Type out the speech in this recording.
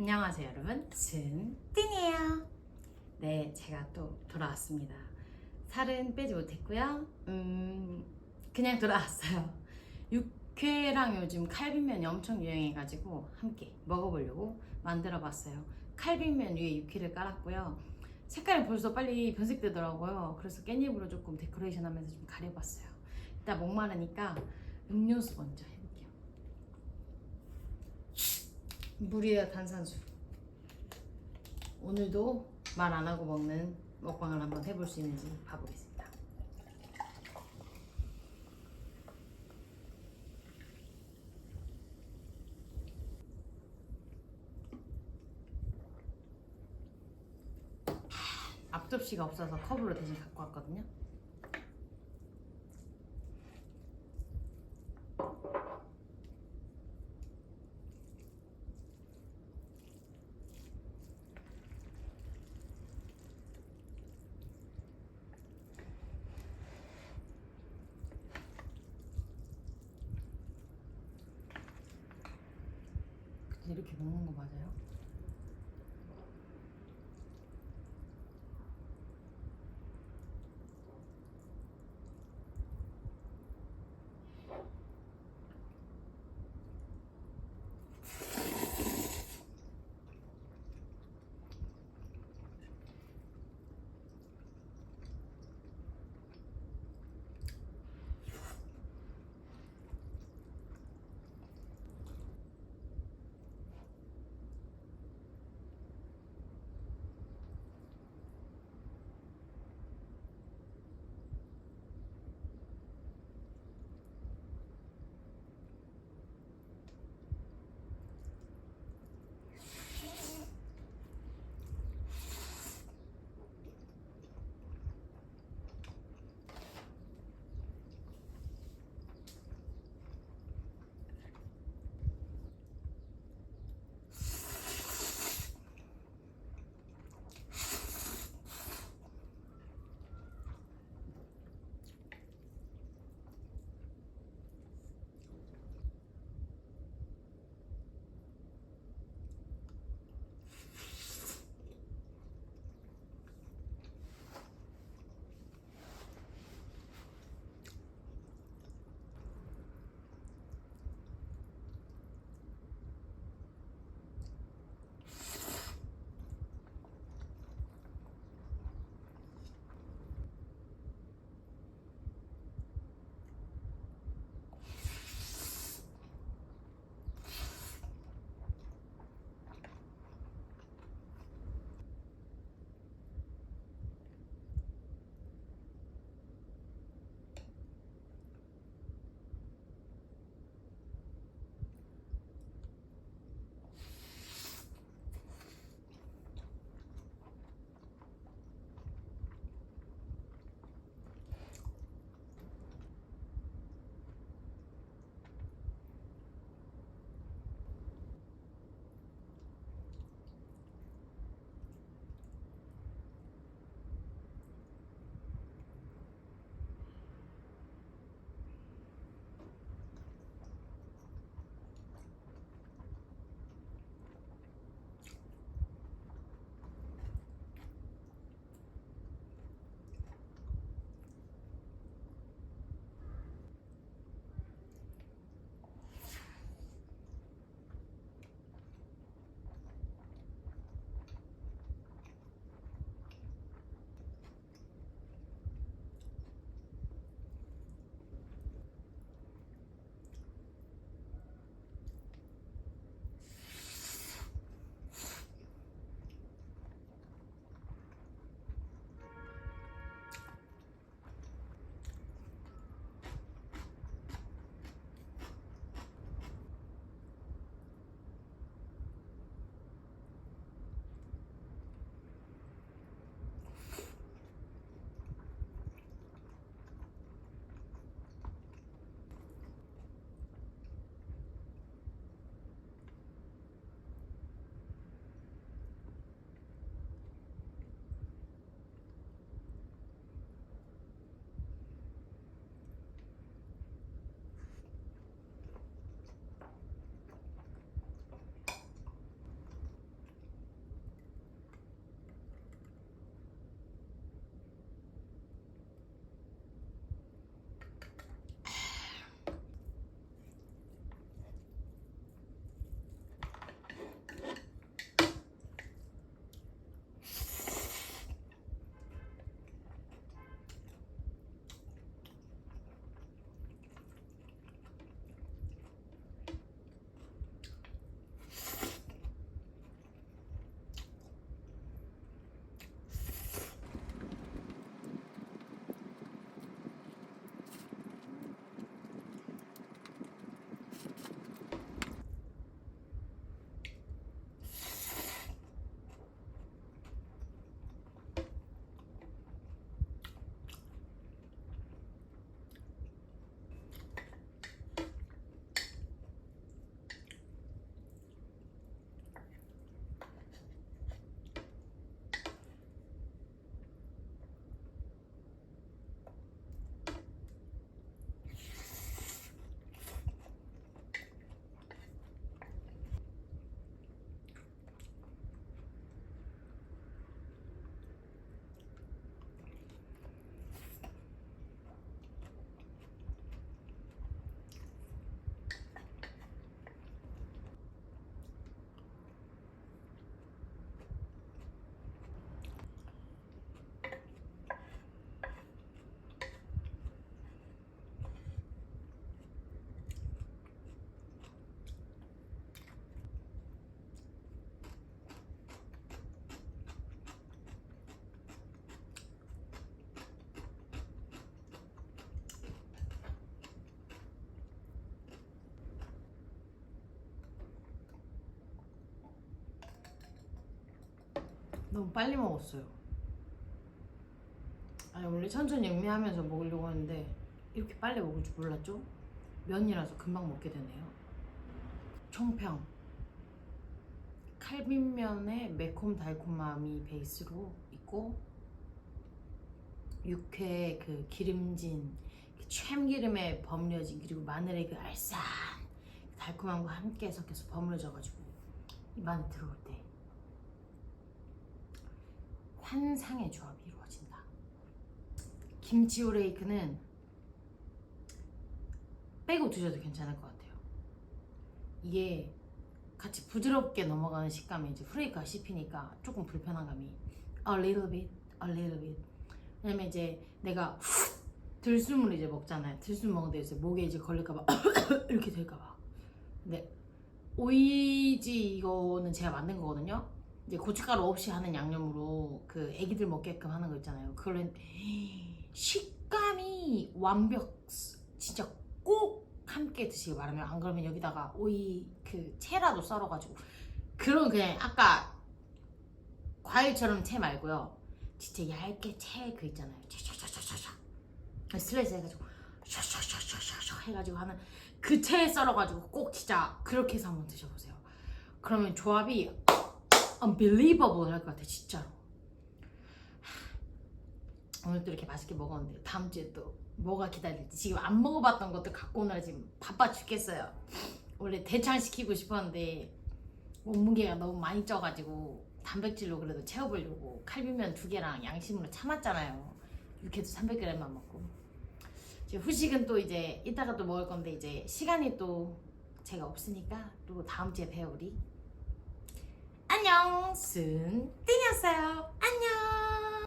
안녕하세요 여러분. 준띵이에요. 네 제가 또 돌아왔습니다. 살은 빼지 못했고요. 음 그냥 돌아왔어요. 육회랑 요즘 칼빈면이 엄청 유행해가지고 함께 먹어보려고 만들어봤어요. 칼빈면 위에 육회를 깔았고요. 색깔이 벌써 빨리 변색되더라고요. 그래서 깻잎으로 조금 데코레이션 하면서 좀 가려봤어요. 이따 목마르니까 음료수 먼저 해볼게요 물이에요 탄산수. 오늘도 말 안 하고 먹는 먹방을 한번 해볼 수 있는지 봐보겠습니다. 앞접시가 없어서 컵으로 대신 갖고 왔거든요 이렇게 먹는 거 맞아요? 너무 빨리 먹었어요. 아니 원래 천천히 음미하면서 먹으려고 하는데 이렇게 빨리 먹을 줄 몰랐죠? 면이라서 금방 먹게 되네요. 총평. 칼빈면의 매콤 달콤함이 베이스로 있고 육회 그 기름진 그 참기름에 버무려진 그리고 마늘의 그 알싸한 달콤함과 함께 섞여서 버무려져가지고 입안에 들어올 때 환상의 조합이 이루어진다. 김치 오 레이크는 빼고 드셔도 괜찮을 것 같아요. 이게 같이 부드럽게 넘어가는 식감이 이제 프레이크가 씹히니까 조금 불편한 감이 a little bit, a little bit. 왜냐면 이제 내가 들숨을 이제 먹잖아요. 들숨 먹는데 이제 목에 이제 걸릴까봐 이렇게 될까봐. 근데 오이지 이거는 제가 만든 거거든요. 이제 고춧가루 없이 하는 양념으로 그 애기들 먹게끔 하는 거 있잖아요. 했는데 식감이 완벽. 진짜 꼭 함께 드시기 바라면 안 그러면 여기다가 오이 그 채라도 썰어가지고 그런 그냥 아까 과일처럼 채 말고요. 진짜 얇게 채 그 있잖아요. 샤샤샤샤샤 슬라이스 해가지고 샤샤샤샤샤 해가지고 하는 그 채 썰어가지고 꼭 진짜 그렇게 해서 한번 드셔보세요. 그러면 조합이 unbelievable 할 것 같아 진짜로. 오늘 또 이렇게 맛있게 먹었는데 다음 주에 또 뭐가 기다릴지 지금 안 먹어봤던 것도 갖고 오느라 지금 바빠 죽겠어요. 원래 대창 시키고 싶었는데 몸무게가 너무 많이 쪄가지고 단백질로 그래도 채워보려고 칼비면 두 개랑 양심으로 참았잖아요. 육회도 300g만 먹고 이제 후식은 또 이제 이따가 또 먹을 건데 이제 시간이 또 제가 없으니까 또 다음 주에 봬요 우리. 안녕. 순 띵이었어요. 안녕.